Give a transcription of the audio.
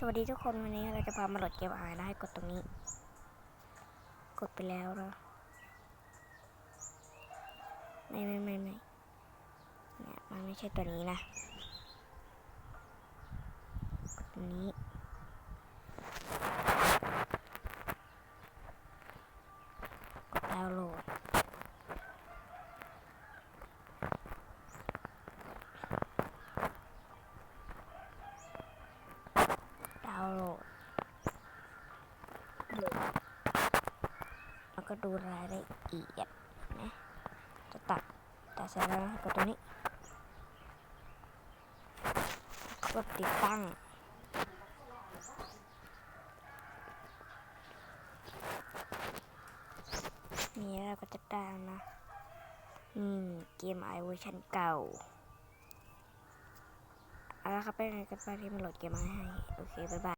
สวัสดีทุกคนวันนี้เราจะพามาโหลดเกมอายนะให้กดตรงนี้ กดไปแล้วนะไม่ไม่ไม่ไม่เนี่ยมันไม่ใช่ตัวนี้นะกดตรงนี้กดดาวน์โหลด ดาวน์โหลด แล้วก็ดูรายละเอียดนะจะตัดตัดเสร็จแล้วนะกดตรงนี้กดติดตั้งนี่เราก็จะได้นะนี่เกมไอเวอร์ชันเก่าเอาละครับไปไหนกันไปที่มาโหลดเกมมาให้ โอเค บ๊ายบาย